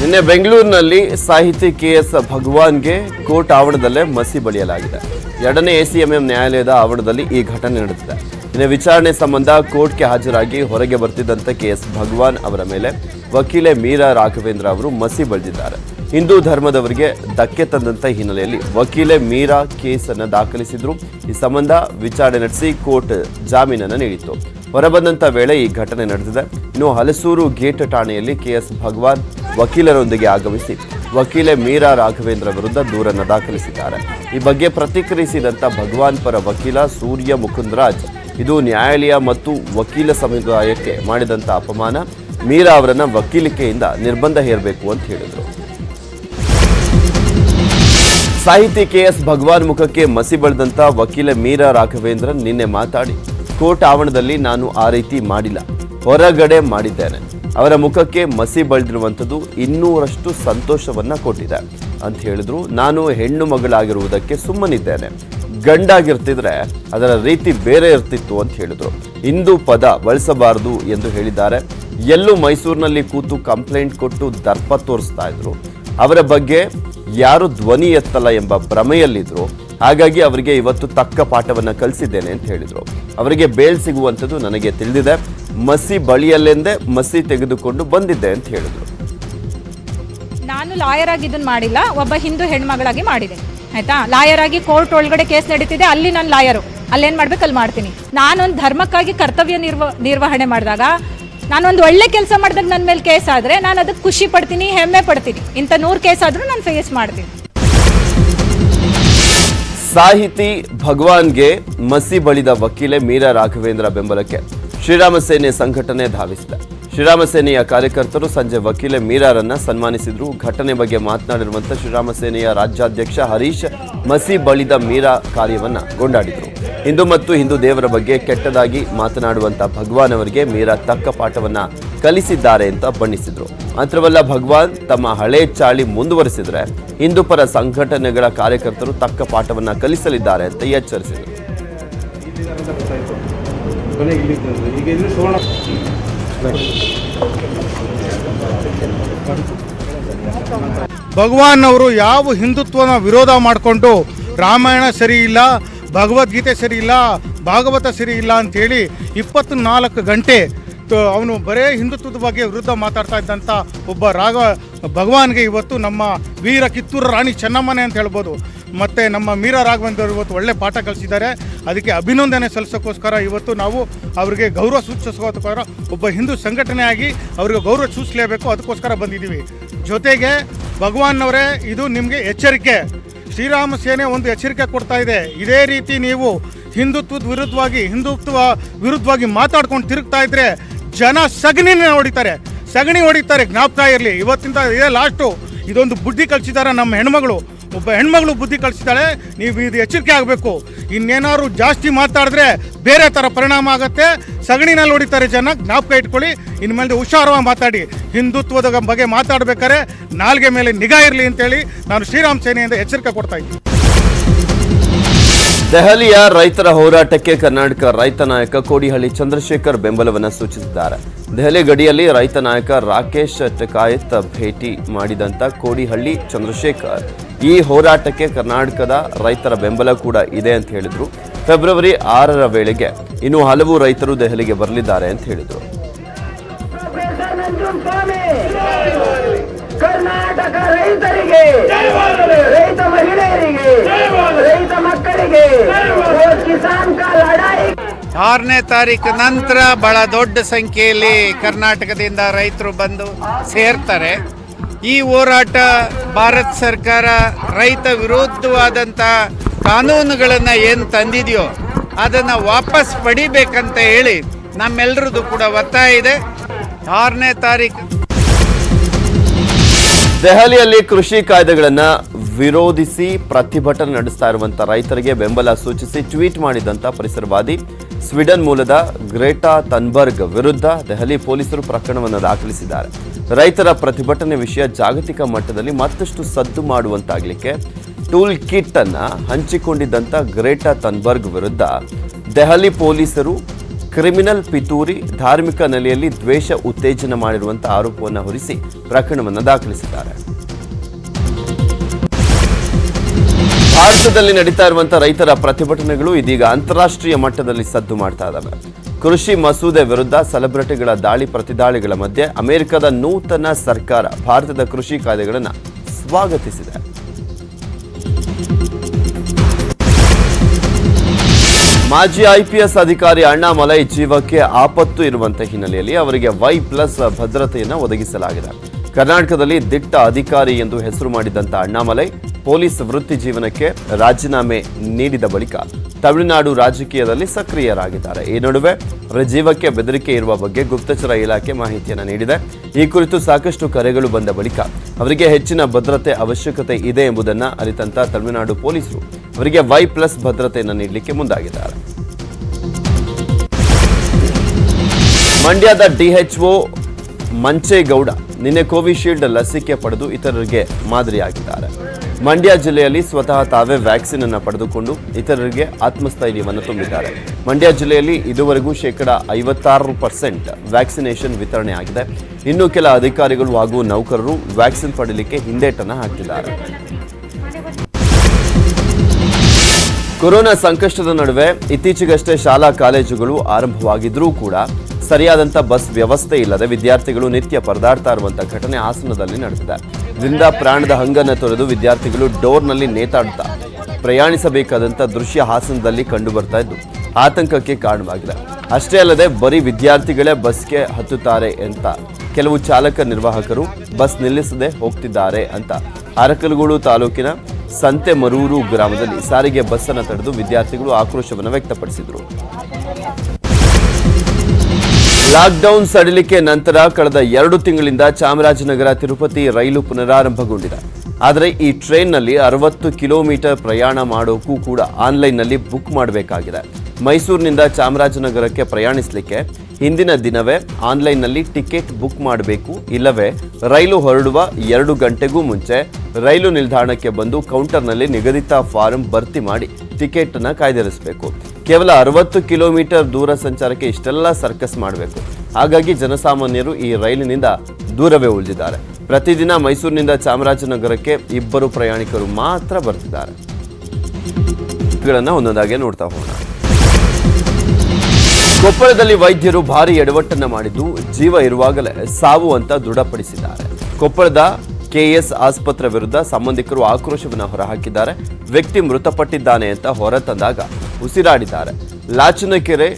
ನಿನ್ನೆ ಬೆಂಗಳೂರಿನಲ್ಲಿ ಸಾಹಿತಿ ಕೆ ಎಸ್ ಭಗವಾನ್ಗೆ ಕೋರ್ಟ್ ಆವರಣದಲ್ಲೇ ಮಸಿ ಬಳಿಯಲಾಗಿದೆ. ಎರಡನೇ ಎಸಿಎಂಎಂ ನ್ಯಾಯಾಲಯದ ಆವರಣದಲ್ಲಿ ಈ ಘಟನೆ ನಡೆದಿದೆ. ನಿನ್ನೆ ವಿಚಾರಣೆ ಸಂಬಂಧ ಕೋರ್ಟ್ಗೆ ಹಾಜರಾಗಿ ಹೊರಗೆ ಬರ್ತಿದ್ದಂತೆ ಕೆ ಎಸ್ ಭಗವಾನ್ ಅವರ ಮೇಲೆ ವಕೀಲೆ ಮೀರಾ ರಾಘವೇಂದ್ರ ಅವರು ಮಸಿ ಬಳಿದಿದ್ದಾರೆ. ಹಿಂದೂ ಧರ್ಮದವರಿಗೆ ಧಕ್ಕೆ ತಂದಂಥ ಹಿನ್ನೆಲೆಯಲ್ಲಿ ವಕೀಲೆ ಮೀರಾ ಕೇಸನ್ನು ದಾಖಲಿಸಿದ್ರು. ಈ ಸಂಬಂಧ ವಿಚಾರಣೆ ನಡೆಸಿ ಕೋರ್ಟ್ ಜಾಮೀನನ್ನು ನೀಡಿತ್ತು. ಹೊರಬಂದಂಥ ವೇಳೆ ಈ ಘಟನೆ ನಡೆದಿದೆ. ಇನ್ನು ಹಲಸೂರು ಗೇಟ್ ಠಾಣೆಯಲ್ಲಿ ಕೆ ಎಸ್ ಭಗವಾನ್ ವಕೀಲರೊಂದಿಗೆ ಆಗಮಿಸಿ ವಕೀಲೆ ಮೀರಾ ರಾಘವೇಂದ್ರ ವಿರುದ್ಧ ದೂರನ್ನು ದಾಖಲಿಸಿದ್ದಾರೆ. ಈ ಬಗ್ಗೆ ಪ್ರತಿಕ್ರಿಯಿಸಿದಂತ ಭಗವಾನ್ ಪರ ವಕೀಲ ಸೂರ್ಯ ಮುಕುಂದರಾಜ್, ಇದು ನ್ಯಾಯಾಲಯ ಮತ್ತು ವಕೀಲ ಸಮುದಾಯಕ್ಕೆ ಮಾಡಿದಂತ ಅಪಮಾನ. ಮೀರಾ ಅವರನ್ನು ವಕೀಲಿಕೆಯಿಂದ ನಿರ್ಬಂಧ ಹೇರಬೇಕು ಅಂತ ಹೇಳಿದರು. ಸಾಹಿತಿ ಕೆಎಸ್ ಭಗವಾನ್ ಮುಖಕ್ಕೆ ಮಸಿ ಬಳಿದಂಥ ವಕೀಲ ಮೀರಾ ರಾಘವೇಂದ್ರ ನಿನ್ನೆ ಮಾತಾಡಿ, ಕೋರ್ಟ್ ಆವರಣದಲ್ಲಿ ನಾನು ಆ ರೀತಿ ಮಾಡಿಲ್ಲ, ಹೊರಗಡೆ ಮಾಡಿದ್ದೇನೆ. ಅವರ ಮುಖಕ್ಕೆ ಮಸಿ ಬಳಿದಿರುವಂಥದ್ದು ಇನ್ನೂರಷ್ಟು ಸಂತೋಷವನ್ನ ಕೊಟ್ಟಿದೆ. ಅಂತ ಹೇಳಿದ್ರು, ನಾನು ಹೆಣ್ಣು ಮಗಳಾಗಿರುವುದಕ್ಕೆ ಸುಮ್ಮನಿದ್ದೇನೆ. ಗಂಡಾಗಿರ್ತಿದ್ರೆ ಅದರ ರೀತಿ ಬೇರೆ ಇರ್ತಿತ್ತು ಅಂತ ಹೇಳಿದ್ರು. ಹಿಂದೂ ಪದ ಬಳಸಬಾರದು ಎಂದು ಹೇಳಿದ್ದಾರೆ. ಎಲ್ಲೂ ಮೈಸೂರಿನಲ್ಲಿ ಕೂತು ಕಂಪ್ಲೇಂಟ್ ಕೊಟ್ಟು ದರ್ಪ ತೋರಿಸ್ತಾ ಇದ್ರು. ಅವರ ಬಗ್ಗೆ ಯಾರು ಧ್ವನಿ ಎತ್ತಲ್ಲ ಎಂಬ ಭ್ರಮೆಯಲ್ಲಿದ್ರು. ಹಾಗಾಗಿ ಅವರಿಗೆ ಇವತ್ತು ತಕ್ಕ ಪಾಠವನ್ನು ಕಲಿಸಿದ್ದೇನೆ ಅಂತ ಹೇಳಿದರು ಅವರಿಗೆ ಬೇಲ್ ಸಿಗುವಂಥದ್ದು ನನಗೆ ತಿಳಿದಿದೆ. ಮಸಿ ಬಳಿಯಲ್ಲೆಂದೇ ಮಸಿ ತೆಗೆದುಕೊಂಡು ಬಂದಿದ್ದೆ ಅಂತ ಹೇಳಿದರು. ನಾನು ಲಾಯರ್ ಆಗಿ ಇದನ್ನ ಮಾಡಿಲ್ಲ, ಒಬ್ಬ ಹಿಂದೂ ಹೆಣ್ಮಗಳಾಗಿ ಮಾಡಿದೆ. ಆಯ್ತಾ? ಲಾಯರ್ ಆಗಿ ಕೋರ್ಟ್ ಒಳಗಡೆ ಕೇಸ್ ನಡೀತಿದೆ, ಅಲ್ಲಿ ನಾನು ಲಾಯರು. ಅಲ್ಲೇನ್ ಮಾಡ್ಬೇಕು, ಅಲ್ಲಿ ಮಾಡ್ತೀನಿ. ನಾನೊಂದು ಧರ್ಮಕ್ಕಾಗಿ ಕರ್ತವ್ಯ ನಿರ್ವ, ನಿರ್ವಹಣೆ ಮಾಡಿದಾಗ, ನಾನೊಂದು ಒಳ್ಳೆ ಕೆಲಸ ಮಾಡಿದಾಗ ನನ್ನ ಮೇಲೆ ಕೇಸ್ ಆದರೆ ನಾನು ಅದಕ್ಕೆ ಖುಷಿ ಪಡ್ತೀನಿ, ಹೆಮ್ಮೆ ಪಡ್ತೀನಿ. ಇಂಥ ನೂರು ಕೇಸ್ ಆದ್ರೂ ನಾನು ಫೇಸ್ ಮಾಡ್ತೀನಿ. ಸಾಹಿತಿ ಭಗವಾನ್ಗೆ ಮಸಿ ಬಳಿದ ವಕೀಲೆ ಮೀರಾ ರಾಘವೇಂದ್ರ ಬೆಂಬಲಕ್ಕೆ ಶ್ರೀರಾಮ ಸೇನೆ ಸಂಘಟನೆ ಧಾವಿಸಿದೆ. ಶ್ರೀರಾಮ ಸೇನೆಯ ಕಾರ್ಯಕರ್ತರು ಸಂಜೆ ವಕೀಲೆ ಮೀರಾರನ್ನ ಸನ್ಮಾನಿಸಿದ್ರು. ಘಟನೆ ಬಗ್ಗೆ ಮಾತನಾಡಿರುವಂಥ ಶ್ರೀರಾಮ ಸೇನೆಯ ರಾಜ್ಯಾಧ್ಯಕ್ಷ ಹರೀಶ್ ಮಸಿ ಬಳಿದ ಮೀರಾ ಕಾರ್ಯವನ್ನ ಕೊಂಡಾಡಿದರು ಹಿಂದೂ ಮತ್ತು ಹಿಂದೂ ದೇವರ ಬಗ್ಗೆ ಕೆಟ್ಟದಾಗಿ ಮಾತನಾಡುವಂತ ಭಗವಾನ್ ಅವರಿಗೆ ಮೀರಾ ತಕ್ಕ ಪಾಠವನ್ನ ಕಲಿಸಿದ್ದಾರೆ ಅಂತ ಬಣ್ಣಿಸಿದ್ರು. ಮಾತ್ರವಲ್ಲ ಭಗವಾನ್ ತಮ್ಮ ಹಳೆ ಚಾಳಿ ಮುಂದುವರೆಸಿದ್ರೆ ಹಿಂದೂ ಪರ ಸಂಘಟನೆಗಳ ಕಾರ್ಯಕರ್ತರು ತಕ್ಕ ಪಾಠವನ್ನ ಕಲಿಸಲಿದ್ದಾರೆ ಅಂತ ಎಚ್ಚರಿಸಿದರು. ಭಗವಾನ್ ಅವರು ಯಾವ ಹಿಂದುತ್ವನ ವಿರೋಧ ಮಾಡಿಕೊಂಡು ರಾಮಾಯಣ ಸರಿ ಇಲ್ಲ ಭಗವದ್ಗೀತೆ ಸರಿ ಇಲ್ಲ, ಭಾಗವತ ಸರಿ ಇಲ್ಲ ಅಂಥೇಳಿ ಇಪ್ಪತ್ನಾಲ್ಕು ಗಂಟೆ ಅವನು ಬರೇ ಹಿಂದುತ್ವದ ಬಗ್ಗೆ ವಿರುದ್ಧ ಮಾತಾಡ್ತಾ ಇದ್ದಂಥ ಒಬ್ಬ ರಾಘವ ಭಗವಾನ್ಗೆ ಇವತ್ತು ನಮ್ಮ ವೀರ ಕಿತ್ತೂರು ರಾಣಿ ಚೆನ್ನಮ್ಮನೆ ಅಂತ ಹೇಳ್ಬೋದು. ಮತ್ತು ನಮ್ಮ ಮೀರಾ ರಾಘವೇಂದ್ರ ಇವತ್ತು ಒಳ್ಳೆ ಪಾಠ ಕಲಿಸಿದ್ದಾರೆ. ಅದಕ್ಕೆ ಅಭಿನಂದನೆ ಸಲ್ಲಿಸೋಕ್ಕೋಸ್ಕರ ಇವತ್ತು ನಾವು ಅವರಿಗೆ ಗೌರವ ಸೂಚಿಸೋದಕ್ಕೋಸ್ಕರ ಒಬ್ಬ ಹಿಂದೂ ಸಂಘಟನೆಯಾಗಿ ಅವರಿಗೆ ಗೌರವ ಸೂಚಿಸಲೇಬೇಕು. ಅದಕ್ಕೋಸ್ಕರ ಬಂದಿದ್ದೀವಿ. ಜೊತೆಗೆ ಭಗವಾನ್ನವರೇ, ಇದು ನಿಮಗೆ ಎಚ್ಚರಿಕೆ. ಶ್ರೀರಾಮ ಸೇನೆ ಒಂದು ಎಚ್ಚರಿಕೆ ಕೊಡ್ತಾ ಇದೆ. ಇದೇ ರೀತಿ ನೀವು ಹಿಂದುತ್ವದ ವಿರುದ್ಧವಾಗಿ, ಹಿಂದುತ್ವ ವಿರುದ್ಧವಾಗಿ ಮಾತಾಡ್ಕೊಂಡು ತಿರುಗ್ತಾ ಇದ್ರೆ ಜನ ಸಗಣಿನ ಹೊಡಿತಾರೆ. ಸಗಣಿ ಹೊಡಿತಾರೆ ಜ್ಞಾಪಕ ಇರಲಿ. ಇವತ್ತಿಂದ ಇದೇ ಲಾಸ್ಟು ಇದೊಂದು ಬುದ್ಧಿ ಕಲಿಸಿದ್ದಾರೆ ನಮ್ಮ ಹೆಣ್ಮಗಳು. ಒಬ್ಬ ಹೆಣ್ಮಗಳು ಬುದ್ಧಿ ಕಲಿಸಿದ್ದಾಳೆ, ನೀವು ಇದು ಎಚ್ಚರಿಕೆ ಆಗಬೇಕು. ಇನ್ನೇನಾದ್ರು ಜಾಸ್ತಿ ಮಾತಾಡಿದ್ರೆ ಬೇರೆ ಥರ ಪರಿಣಾಮ ಆಗುತ್ತೆ. ಸಗಣಿನಲ್ಲಿ ಹೊಡಿತಾರೆ ಜನ, ಜ್ಞಾಪಕ ಇಟ್ಕೊಳ್ಳಿ. ಇನ್ಮೇಲೆ ಹುಷಾರವಾಗಿ ಮಾತಾಡಿ. ಹಿಂದುತ್ವದ ಬಗ್ಗೆ ಮಾತಾಡ್ಬೇಕಾದ್ರೆ ನಾಲ್ಗೆ ಮೇಲೆ ನಿಗಾ ಇರಲಿ ಅಂತೇಳಿ ನಾನು ಶ್ರೀರಾಮ್ ಸೇನೆಯಿಂದ ಎಚ್ಚರಿಕೆ ಕೊಡ್ತಾ ಇದ್ದೀನಿ. ದೆಹಲಿಯ ರೈತರ ಹೋರಾಟಕ್ಕೆ ಕರ್ನಾಟಕ ರೈತ ನಾಯಕ ಕೋಡಿಹಳ್ಳಿ ಚಂದ್ರಶೇಖರ್ ಬೆಂಬಲವನ್ನು ಸೂಚಿಸಿದ್ದಾರೆ. ದೆಹಲಿ ಗಡಿಯಲ್ಲಿ ರೈತ ನಾಯಕ ರಾಕೇಶ್ ಟಕಾಯತ್ ಭೇಟಿ ಮಾಡಿದಂತ ಕೋಡಿಹಳ್ಳಿ ಚಂದ್ರಶೇಖರ್. ಈ ಹೋರಾಟಕ್ಕೆ ಕರ್ನಾಟಕದ ರೈತರ ಬೆಂಬಲ ಕೂಡ ಇದೆ ಅಂತ ಹೇಳಿದರು. ಫೆಬ್ರವರಿ ಆರರ ವೇಳೆಗೆ ಇನ್ನು ಹಲವು ರೈತರು ದೆಹಲಿಗೆ ಬರಲಿದ್ದಾರೆ ಅಂತ ಹೇಳಿದರು. ಕರ್ನಾಟಕ ರೈತರಿಗೆ ರೈತ ಮಹಿಳೆಯರಿಗೆ ರೈತ ಮಕ್ಕಳಿಗೆ ಆರನೇ ತಾರೀಕು ನಂತರ ಬಹಳ ದೊಡ್ಡ ಸಂಖ್ಯೆಯಲ್ಲಿ ಕರ್ನಾಟಕದಿಂದ ರೈತರು ಬಂದು ಸೇರ್ತಾರೆ. ಈ ಹೋರಾಟ ಭಾರತ ಸರ್ಕಾರ ರೈತ ವಿರುದ್ಧವಾದಂಥ ಕಾನೂನುಗಳನ್ನು ಏನು ತಂದಿದೆಯೋ ಅದನ್ನು ವಾಪಸ್ ಪಡಿಬೇಕಂತ ಹೇಳಿ ನಮ್ಮೆಲ್ಲರದು ಕೂಡ ಒತ್ತಾಯ ಇದೆ. ಆರನೇ ತಾರೀಕು ದೆಹಲಿಯಲ್ಲಿ ಕೃಷಿ ಕಾಯ್ದೆಗಳನ್ನ ವಿರೋಧಿಸಿ ಪ್ರತಿಭಟನೆ ನಡೆಸ್ತಾ ಇರುವಂತಹ ರೈತರಿಗೆ ಬೆಂಬಲ ಸೂಚಿಸಿ ಟ್ವೀಟ್ ಮಾಡಿದಂತ ಪರಿಸರವಾದಿ. ಸ್ವೀಡನ್ ಮೂಲದ ಗ್ರೇಟಾ ತನ್ಬರ್ಗ್ ವಿರುದ್ಧ ದೆಹಲಿ ಪೊಲೀಸರು ಪ್ರಕರಣವನ್ನು ದಾಖಲಿಸಿದ್ದಾರೆ. ರೈತರ ಪ್ರತಿಭಟನೆ ವಿಷಯ ಜಾಗತಿಕ ಮಟ್ಟದಲ್ಲಿ ಮತ್ತಷ್ಟು ಸದ್ದು ಮಾಡುವಂತಾಗಲಿಕ್ಕೆ ಟೂಲ್ ಕಿಟ್ ಅನ್ನು ಹಂಚಿಕೊಂಡಿದ್ದಂತ ಗ್ರೇಟಾ ತನ್ಬರ್ಗ್ ವಿರುದ್ಧ ದೆಹಲಿ ಪೊಲೀಸರು ಕ್ರಿಮಿನಲ್ ಪಿತೂರಿ ಧಾರ್ಮಿಕ ನೆಲೆಯಲ್ಲಿ ದ್ವೇಷ ಉತ್ತೇಜನ ಮಾಡಿರುವಂಥ ಆರೋಪವನ್ನು ಹೊರಿಸಿ ಪ್ರಕರಣವನ್ನು ದಾಖಲಿಸಿದ್ದಾರೆ. ಭಾರತದಲ್ಲಿ ನಡೀತಾ ಇರುವಂತಹ ರೈತರ ಪ್ರತಿಭಟನೆಗಳು ಇದೀಗ ಅಂತಾರಾಷ್ಟ್ರೀಯ ಮಟ್ಟದಲ್ಲಿ ಸದ್ದು ಮಾಡ್ತಾ ಇದ್ದಾವೆ ಕೃಷಿ ಮಸೂದೆ ವಿರುದ್ಧ ಸೆಲೆಬ್ರಿಟಿಗಳ ದಾಳಿ ಪ್ರತಿದಾಳಿಗಳ ಮಧ್ಯೆ ಅಮೆರಿಕದ ನೂತನ ಸರ್ಕಾರ ಭಾರತದ ಕೃಷಿ ಕಾಯ್ದೆಗಳನ್ನು ಸ್ವಾಗತಿಸಿದೆ. ಮಾಜಿ ಐಪಿಎಸ್ ಅಧಿಕಾರಿ ಅಣ್ಣಾಮಲೈ ಜೀವಕ್ಕೆ ಆಪತ್ತು ಇರುವಂತ ಹಿನ್ನೆಲೆಯಲ್ಲಿ ಅವರಿಗೆ ವೈ ಪ್ಲಸ್ ಭದ್ರತೆಯನ್ನು ಒದಗಿಸಲಾಗಿದೆ. ಕರ್ನಾಟಕದಲ್ಲಿ ದಿಟ್ಟ ಅಧಿಕಾರಿ ಎಂದು ಹೆಸರು ಮಾಡಿದಂತ ಅಣ್ಣಾಮಲೈ ಪೊಲೀಸ್ ವೃತ್ತಿ ಜೀವನಕ್ಕೆ ರಾಜೀನಾಮೆ ನೀಡಿದ ಬಳಿಕ ತಮಿಳುನಾಡು ರಾಜಕೀಯದಲ್ಲಿ ಸಕ್ರಿಯರಾಗಿದ್ದಾರೆ. ಈ ನಡುವೆ ಅವರ ಜೀವಕ್ಕೆ ಬೆದರಿಕೆ ಇರುವ ಬಗ್ಗೆ ಗುಪ್ತಚರ ಇಲಾಖೆ ಮಾಹಿತಿಯನ್ನು ನೀಡಿದೆ. ಈ ಕುರಿತು ಸಾಕಷ್ಟು ಕರೆಗಳು ಬಂದ ಬಳಿಕ ಅವರಿಗೆ ಹೆಚ್ಚಿನ ಭದ್ರತೆ ಅವಶ್ಯಕತೆ ಇದೆ ಎಂಬುದನ್ನು ಅರಿತಂತ ತಮಿಳುನಾಡು ಪೊಲೀಸರು ಅವರಿಗೆ ವೈ ಪ್ಲಸ್ ಭದ್ರತೆಯನ್ನು ನೀಡಲಿಕ್ಕೆ ಮುಂದಾಗಿದ್ದಾರೆ. ಮಂಡ್ಯದ ಡಿಎಚ್ಒ ಮಂಚೇಗೌಡ ನಿನ್ನೆ ಕೋವಿಶೀಲ್ಡ್ ಲಸಿಕೆ ಪಡೆದು ಇತರರಿಗೆ ಮಾದರಿಯಾಗಿದ್ದಾರೆ. ಮಂಡ್ಯ ಜಿಲ್ಲೆಯಲ್ಲಿ ಸ್ವತಃ ತಾವೇ ವ್ಯಾಕ್ಸಿನ್ ಅನ್ನು ಪಡೆದುಕೊಂಡು ಇತರರಿಗೆ ಆತ್ಮಸ್ಥೈರ್ಯವನ್ನು ತುಂಬಿದ್ದಾರೆ. ಮಂಡ್ಯ ಜಿಲ್ಲೆಯಲ್ಲಿ ಇದುವರೆಗೂ ಶೇಕಡ ಐವತ್ತಾರು ಪರ್ಸೆಂಟ್ ವ್ಯಾಕ್ಸಿನೇಷನ್ ವಿತರಣೆ ಆಗಿದೆ. ಇನ್ನು ಕೆಲ ಅಧಿಕಾರಿಗಳು ಹಾಗೂ ನೌಕರರು ವ್ಯಾಕ್ಸಿನ್ ಪಡೆಯಲಿಕ್ಕೆ ಹಿಂದೇಟನ್ನು ಹಾಕಿದ್ದಾರೆ. ಕೊರೋನಾ ಸಂಕಷ್ಟದ ನಡುವೆ ಇತ್ತೀಚೆಗಷ್ಟೇ ಶಾಲಾ ಕಾಲೇಜುಗಳು ಆರಂಭವಾಗಿದ್ರೂ ಕೂಡ ಸರಿಯಾದಂಥ ಬಸ್ ವ್ಯವಸ್ಥೆ ಇಲ್ಲದೆ ವಿದ್ಯಾರ್ಥಿಗಳು ನಿತ್ಯ ಪರದಾಡ್ತಾ ಇರುವಂಥ ಘಟನೆ ಹಾಸನದಲ್ಲಿ ನಡೆದಿದೆ. ಇದರಿಂದ ಪ್ರಾಣದ ಹಂಗನ್ನು ತೊರೆದು ವಿದ್ಯಾರ್ಥಿಗಳು ಡೋರ್ನಲ್ಲಿ ನೇತಾಡ್ತಾ ಪ್ರಯಾಣಿಸಬೇಕಾದಂಥ ದೃಶ್ಯ ಹಾಸನದಲ್ಲಿ ಕಂಡು ಬರ್ತಾ ಇದ್ದು, ಆತಂಕಕ್ಕೆ ಕಾರಣವಾಗಿದೆ. ಅಷ್ಟೇ ಅಲ್ಲದೆ ಬರೀ ವಿದ್ಯಾರ್ಥಿಗಳೇ ಬಸ್ಗೆ ಹತ್ತುತ್ತಾರೆ ಅಂತ ಕೆಲವು ಚಾಲಕ ನಿರ್ವಾಹಕರು ಬಸ್ ನಿಲ್ಲಿಸದೆ ಹೋಗ್ತಿದ್ದಾರೆ ಅಂತ ಅರಕಲಗೂಡು ತಾಲೂಕಿನ ಸಂತೆಮರೂರು ಗ್ರಾಮದಲ್ಲಿ ಸಾರಿಗೆ ಬಸ್ಸನ್ನು ತಡೆದು ವಿದ್ಯಾರ್ಥಿಗಳು ಆಕ್ರೋಶವನ್ನು ವ್ಯಕ್ತಪಡಿಸಿದರು. ಲಾಕ್ಡೌನ್ ಸಡಿಲಿಕೆ ನಂತರ ಕಳೆದ ಎರಡು ತಿಂಗಳಿಂದ ಚಾಮರಾಜನಗರ ತಿರುಪತಿ ರೈಲು ಪುನರಾರಂಭಗೊಂಡಿದೆ. ಆದರೆ ಈ ಟ್ರೈನ್ನಲ್ಲಿ ಅರವತ್ತು ಕಿಲೋಮೀಟರ್ ಪ್ರಯಾಣ ಮಾಡೋಕ್ಕೂ ಕೂಡ ಆನ್ಲೈನ್ನಲ್ಲಿ ಬುಕ್ ಮಾಡಬೇಕಾಗಿದೆ. ಮೈಸೂರಿನಿಂದ ಚಾಮರಾಜನಗರಕ್ಕೆ ಪ್ರಯಾಣಿಸಲಿಕ್ಕೆ ಹಿಂದಿನ ದಿನವೇ ಆನ್ಲೈನ್ನಲ್ಲಿ ಟಿಕೆಟ್ ಬುಕ್ ಮಾಡಬೇಕು, ಇಲ್ಲವೇ ರೈಲು ಹೊರಡುವ ಎರಡು ಗಂಟೆಗೂ ಮುಂಚೆ ರೈಲು ನಿಲ್ದಾಣಕ್ಕೆ ಬಂದು ಕೌಂಟರ್ನಲ್ಲಿ ನಿಗದಿತ ಫಾರಂ ಭರ್ತಿ ಮಾಡಿ ಟಿಕೆಟ್ ಅನ್ನ ಕಾಯ್ದಿರಿಸಬೇಕು. ಕೇವಲ ಅರವತ್ತು ಕಿಲೋಮೀಟರ್ ದೂರ ಸಂಚಾರಕ್ಕೆ ಇಷ್ಟೆಲ್ಲ ಸರ್ಕಸ್ ಮಾಡಬೇಕು. ಹಾಗಾಗಿ ಜನಸಾಮಾನ್ಯರು ಈ ರೈಲಿನಿಂದ ದೂರವೇ ಉಳಿದಿದ್ದಾರೆ. ಪ್ರತಿದಿನ ಮೈಸೂರಿನಿಂದ ಚಾಮರಾಜನಗರಕ್ಕೆ ಇಬ್ಬರು ಪ್ರಯಾಣಿಕರು ಮಾತ್ರ ಬರ್ತಿದ್ದಾರೆ. ಒಂದೊಂದಾಗಿ ನೋಡ್ತಾ ಹೋಗೋಣ. ಕೊಪ್ಪಳದಲ್ಲಿ ವೈದ್ಯರು ಭಾರಿ ಎಡವಟ್ಟನ್ನ ಮಾಡಿದ್ದು ಜೀವ ಇರುವಾಗಲೇ ಸಾವು ಅಂತ ದೃಢಪಡಿಸಿದ್ದಾರೆ. ಕೊಪ್ಪಳದ ಕೆಎಸ್ ಆಸ್ಪತ್ರೆ ವಿರುದ್ಧ ಸಂಬಂಧಿಕರು ಆಕ್ರೋಶವನ್ನು ಹೊರಹಾಕಿದ್ದಾರೆ. ವ್ಯಕ್ತಿ ಮೃತಪಟ್ಟಿದ್ದಾನೆ ಅಂತ ಹೊರತಂದಾಗ ಉಸಿರಾಡಿದ್ದಾರೆ. ಲಾಚನಕೆರೆ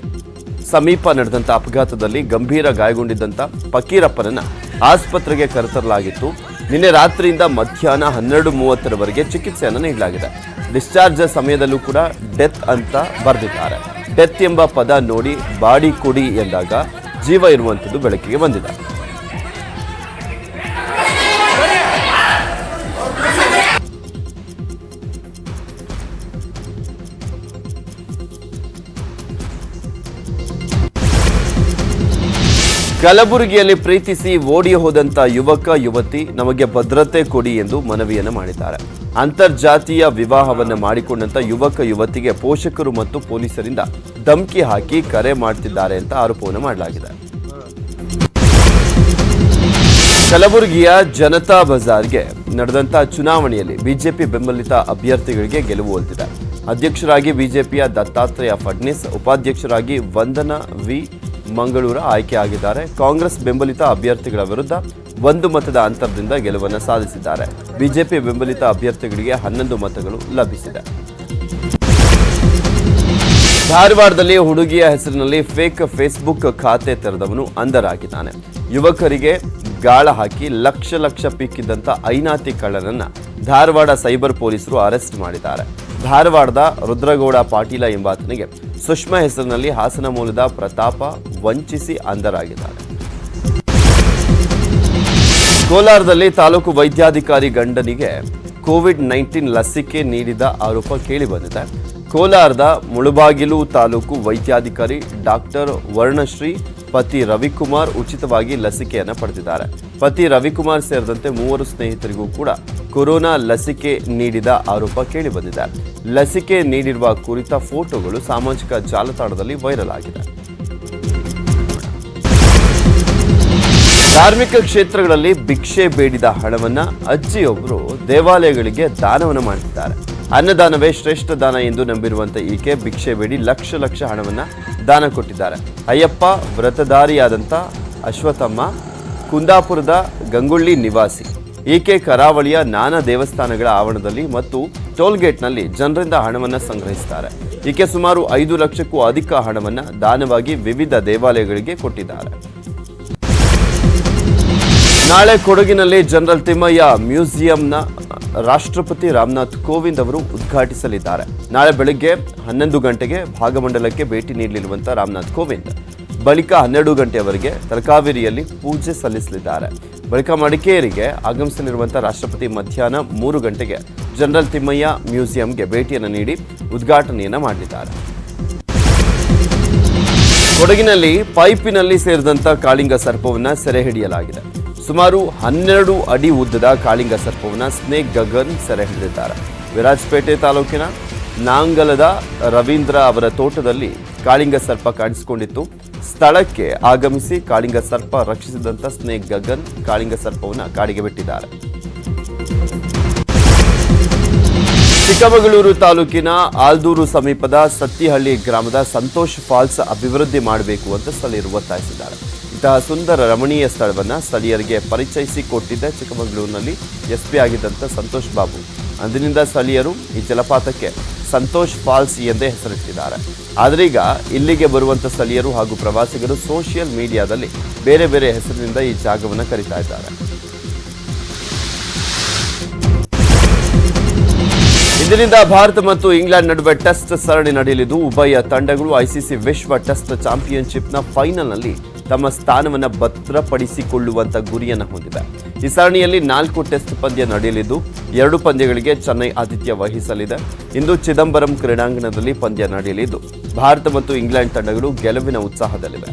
ಸಮೀಪ ನಡೆದಂತ ಅಪಘಾತದಲ್ಲಿ ಗಂಭೀರ ಗಾಯಗೊಂಡಿದ್ದಂತ ಫಕೀರಪ್ಪನನ್ನು ಆಸ್ಪತ್ರೆಗೆ ಕರೆತರಲಾಗಿತ್ತು. ನಿನ್ನೆ ರಾತ್ರಿಯಿಂದ ಮಧ್ಯಾಹ್ನ ಹನ್ನೆರಡು ಮೂವತ್ತರವರೆಗೆ ಚಿಕಿತ್ಸೆಯನ್ನು ನೀಡಲಾಗಿದೆ. ಡಿಸ್ಚಾರ್ಜ್ ಸಮಯದಲ್ಲೂ ಕೂಡ ಡೆತ್ ಅಂತ ಬರೆದಿದ್ದಾರೆ. ಡೆತ್ ಎಂಬ ಪದ ನೋಡಿ ಬಾಡಿ ಕೊಡಿ ಎಂದಾಗ ಜೀವ ಇರುವಂಥದ್ದು ಬೆಳಕಿಗೆ ಬಂದಿದೆ. ಕಲಬುರಗಿಯಲ್ಲಿ ಪ್ರೀತಿಸಿ ಓಡಿ ಹೋದಂಥ ಯುವಕ, ಯುವತಿ, ನಮಗೆ ಭದ್ರತೆ ಕೊಡಿ ಎಂದು ಮನವಿಯನ್ನು ಮಾಡಿದ್ದಾರೆ. ಅಂತರ್ಜಾತೀಯ ವಿವಾಹವನ್ನು ಮಾಡಿಕೊಂಡಂತ ಯುವಕ, ಯುವತಿಗೆ ಪೋಷಕರು ಮತ್ತು ಪೊಲೀಸರಿಂದ ಧಮಕಿ ಹಾಕಿ ಕರೆ ಮಾಡ್ತಿದ್ದಾರೆ ಅಂತ ಆರೋಪವನ್ನು ಮಾಡಲಾಗಿದೆ. ಕಲಬುರಗಿಯ ಜನತಾ ಬಜಾರ್ಗೆ ನಡೆದಂತ ಚುನಾವಣೆಯಲ್ಲಿ ಬಿಜೆಪಿ ಬೆಂಬಲಿತ ಅಭ್ಯರ್ಥಿಗಳಿಗೆ ಗೆಲುವು ಹೊಂದಿದೆ ಅಧ್ಯಕ್ಷರಾಗಿ ಬಿಜೆಪಿಯ ದತ್ತಾತ್ರೇಯ ಫಡ್ನೀಸ್, ಉಪಾಧ್ಯಕ್ಷರಾಗಿ ವಂದನಾ ವಿ. ಮಂಗಳೂರ ಆಯ್ಕೆಯಾಗಿದ್ದಾರೆ ಕಾಂಗ್ರೆಸ್ ಬೆಂಬಲಿತ ಅಭ್ಯರ್ಥಿಗಳ ವಿರುದ್ಧ ಒಂದು ಮತದ ಅಂತರದಿಂದ ಗೆಲುವನ್ನು ಸಾಧಿಸಿದ್ದಾರೆ. ಬಿಜೆಪಿ ಬೆಂಬಲಿತ ಅಭ್ಯರ್ಥಿಗಳಿಗೆ ಹನ್ನೊಂದು ಮತಗಳು ಲಭಿಸಿದೆ. ಧಾರವಾಡದಲ್ಲಿ ಹುಡುಗಿಯ ಹೆಸರಿನಲ್ಲಿ ಫೇಕ್ ಫೇಸ್ಬುಕ್ ಖಾತೆ ತೆರೆದವನು ಅಂಧರಾಗಿದ್ದಾನೆ. ಯುವಕರಿಗೆ ಗಾಳ ಹಾಕಿ ಲಕ್ಷ ಲಕ್ಷ ಪಿಕ್ಕಿದ್ದಂಥ ಐನಾತಿ ಕಳ್ಳನನ್ನು ಧಾರವಾಡ ಸೈಬರ್ ಪೊಲೀಸರು ಅರೆಸ್ಟ್ ಮಾಡಿದ್ದಾರೆ. ಧಾರವಾಡದ ರುದ್ರಗೌಡ ಪಾಟೀಲ ಎಂಬಾತನಿಗೆ ಸುಷ್ಮಾ ಹೆಸರಿನಲ್ಲಿ ಹಾಸನ ಮೂಲದ ಪ್ರತಾಪ ವಂಚಿಸಿ ಅಂಧರಾಗಿದ್ದಾರೆ. ಕೋಲಾರದಲ್ಲಿ ತಾಲೂಕು ವೈದ್ಯಾಧಿಕಾರಿ ಗಂಡನಿಗೆ ಕೋವಿಡ್ ನೈನ್ಟೀನ್ ಲಸಿಕೆ ನೀಡಿದ ಆರೋಪ ಕೇಳಿಬಂದಿದೆ ಕೋಲಾರದ ಮುಳುಬಾಗಿಲು ತಾಲೂಕು ವೈದ್ಯಾಧಿಕಾರಿ ಡಾಕ್ಟರ್ ವರ್ಣಶ್ರೀ, ಪತಿ ರವಿಕುಮಾರ್ ಉಚಿತವಾಗಿ ಲಸಿಕೆಯನ್ನು ಪಡೆದಿದ್ದಾರೆ. ಪತಿ ರವಿಕುಮಾರ್ ಸೇರಿದಂತೆ ಮೂವರು ಸ್ನೇಹಿತರಿಗೂ ಕೂಡ ಕೊರೋನಾ ಲಸಿಕೆ ನೀಡಿದ ಆರೋಪ ಕೇಳಿಬಂದಿದೆ. ಲಸಿಕೆ ನೀಡಿರುವ ಕುರಿತ ಫೋಟೋಗಳು ಸಾಮಾಜಿಕ ಜಾಲತಾಣದಲ್ಲಿ ವೈರಲ್ ಆಗಿದೆ. ಧಾರ್ಮಿಕ ಕ್ಷೇತ್ರಗಳಲ್ಲಿ ಭಿಕ್ಷೆ ಬೇಡಿದ ಹಣವನ್ನು ಅಜ್ಜಿಯೊಬ್ಬರು ದೇವಾಲಯಗಳಿಗೆ ದಾನವನ್ನು ಮಾಡ್ತಿದ್ದಾರೆ. ಅನ್ನದಾನವೇ ಶ್ರೇಷ್ಠ ದಾನ ಎಂದು ನಂಬಿರುವಂತ ಈಕೆ ಭಿಕ್ಷೆ ಬೇಡಿ ಲಕ್ಷ ಲಕ್ಷ ಹಣವನ್ನ ದಾನ ಕೊಟ್ಟಿದ್ದಾರೆ. ಅಯ್ಯಪ್ಪ ವ್ರತಧಾರಿಯಾದಂಥ ಅಶ್ವಥಮ್ಮ ಕುಂದಾಪುರದ ಗಂಗೊಳ್ಳಿ ನಿವಾಸಿ. ಈಕೆ ಕರಾವಳಿಯ ನಾನಾ ದೇವಸ್ಥಾನಗಳ ಆವರಣದಲ್ಲಿ ಮತ್ತು ಟೋಲ್ಗೇಟ್ನಲ್ಲಿ ಜನರಿಂದ ಹಣವನ್ನು ಸಂಗ್ರಹಿಸುತ್ತಾರೆ ಈಕೆ ಸುಮಾರು ಐದು ಲಕ್ಷಕ್ಕೂ ಅಧಿಕ ಹಣವನ್ನ ದಾನವಾಗಿ ವಿವಿಧ ದೇವಾಲಯಗಳಿಗೆ ಕೊಟ್ಟಿದ್ದಾರೆ. ನಾಳೆ ಕೊಡಗಿನಲ್ಲಿ ಜನರಲ್ ತಿಮ್ಮಯ್ಯ ಮ್ಯೂಸಿಯಂನ ರಾಷ್ಟ್ರಪತಿ ರಾಮನಾಥ್ ಕೋವಿಂದ್ ಅವರು ಉದ್ಘಾಟಿಸಲಿದ್ದಾರೆ. ನಾಳೆ ಬೆಳಗ್ಗೆ ಹನ್ನೊಂದು ಗಂಟೆಗೆ ಭಾಗಮಂಡಲಕ್ಕೆ ಭೇಟಿ ನೀಡಲಿರುವಂತಹ ರಾಮನಾಥ್ ಕೋವಿಂದ್. ಬಳಿಕ ಹನ್ನೆರಡು ಗಂಟೆಯವರೆಗೆ ತಲಕಾವೇರಿಯಲ್ಲಿ ಪೂಜೆ ಸಲ್ಲಿಸಲಿದ್ದಾರೆ. ಬಳಿಕ ಮಡಿಕೇರಿಗೆ ಆಗಮಿಸಲಿರುವಂತಹ ರಾಷ್ಟ್ರಪತಿ ಮಧ್ಯಾಹ್ನ ಮೂರು ಗಂಟೆಗೆ ಜನರಲ್ ತಿಮ್ಮಯ್ಯ ಮ್ಯೂಸಿಯಂಗೆ ಭೇಟಿಯನ್ನು ನೀಡಿ ಉದ್ಘಾಟನೆಯನ್ನು ಮಾಡಲಿದ್ದಾರೆ. ಕೊಡಗಿನಲ್ಲಿ ಪೈಪಿನಲ್ಲಿ ಸೇರಿದಂಥ ಕಾಳಿಂಗ ಸರ್ಪವನ್ನು ಸೆರೆ ಹಿಡಿಯಲಾಗಿದೆ. ಸುಮಾರು ಹನ್ನೆರಡು ಅಡಿ ಉದ್ದದ ಕಾಳಿಂಗ ಸರ್ಪವನ್ನು ಸ್ನೇಕ್ ಗಗನ್ ಸೆರೆ ಹಿಡಿದಿದ್ದಾರೆ. ವಿರಾಜಪೇಟೆ ತಾಲೂಕಿನ ನಾಂಗಲದ ರವೀಂದ್ರ ಅವರ ತೋಟದಲ್ಲಿ ಕಾಳಿಂಗ ಸರ್ಪ ಕಾಣಿಸಿಕೊಂಡಿತ್ತು. ಸ್ಥಳಕ್ಕೆ ಆಗಮಿಸಿ ಕಾಳಿಂಗ ಸರ್ಪ ರಕ್ಷಿಸಿದಂತ ಸ್ನೇಕ್ ಗಗನ್ ಕಾಳಿಂಗ ಸರ್ಪವನ್ನು ಕಾಡಿಗೆ ಬಿಟ್ಟಿದ್ದಾರೆ. ಚಿಕ್ಕಮಗಳೂರು ತಾಲೂಕಿನ ಆಲ್ದೂರು ಸಮೀಪದ ಸತ್ತಿಹಳ್ಳಿ ಗ್ರಾಮದ ಸಂತೋಷ್ ಫಾಲ್ಸ್ ಅಭಿವೃದ್ಧಿ ಮಾಡಬೇಕು ಅಂತ ಸ್ಥಳೀಯರು ಒತ್ತಾಯಿಸಿದ್ದಾರೆ. ಇಂತಹ ಸುಂದರ ರಮಣೀಯ ಸ್ಥಳವನ್ನು ಸ್ಥಳೀಯರಿಗೆ ಪರಿಚಯಿಸಿ ಕೊಟ್ಟಿದ್ದ ಎಸ್ ಪಿ ಆಗಿದ್ದಂಥ ಸಂತೋಷ್ ಬಾಬು. ಅಂದಿನಿಂದ ಸ್ಥಳೀಯರು ಈ ಜಲಪಾತಕ್ಕೆ ಸಂತೋಷ್ ಫಾಲ್ಸ್ ಎಂದೇ ಹೆಸರಿಟ್ಟಿದ್ದಾರೆ. ಆದರೆ ಈಗ ಇಲ್ಲಿಗೆ ಬರುವಂಥ ಸ್ಥಳೀಯರು ಹಾಗೂ ಪ್ರವಾಸಿಗರು ಸೋಷಿಯಲ್ ಮೀಡಿಯಾದಲ್ಲಿ ಬೇರೆ ಬೇರೆ ಹೆಸರಿನಿಂದ ಈ ಜಾಗವನ್ನು ಕರೀತಾ ಇದ್ದಾರೆ. ಇಂದಿನಿಂದ ಭಾರತ ಮತ್ತು ಇಂಗ್ಲೆಂಡ್ ನಡುವೆ ಟೆಸ್ಟ್ ಸರಣಿ ನಡೆಯಲಿದ್ದು, ಉಭಯ ತಂಡಗಳು ಐಸಿಸಿ ವಿಶ್ವ ಟೆಸ್ಟ್ ಚಾಂಪಿಯನ್ಶಿಪ್ನ ಫೈನಲ್ನಲ್ಲಿ ತಮ್ಮ ಸ್ಥಾನವನ್ನು ಭದ್ರಪಡಿಸಿಕೊಳ್ಳುವಂತ ಗುರಿಯನ್ನು ಹೊಂದಿದೆ. ಈ ಸರಣಿಯಲ್ಲಿ ನಾಲ್ಕು ಟೆಸ್ಟ್ ಪಂದ್ಯ ನಡೆಯಲಿದ್ದು, ಎರಡು ಪಂದ್ಯಗಳಿಗೆ ಚೆನ್ನೈ ಆತಿಥ್ಯ ವಹಿಸಲಿದೆ. ಇಂದು ಚಿದಂಬರಂ ಕ್ರೀಡಾಂಗಣದಲ್ಲಿ ಪಂದ್ಯ ನಡೆಯಲಿದ್ದು, ಭಾರತ ಮತ್ತು ಇಂಗ್ಲೆಂಡ್ ತಂಡಗಳು ಗೆಲುವಿನ ಉತ್ಸಾಹದಲ್ಲಿವೆ.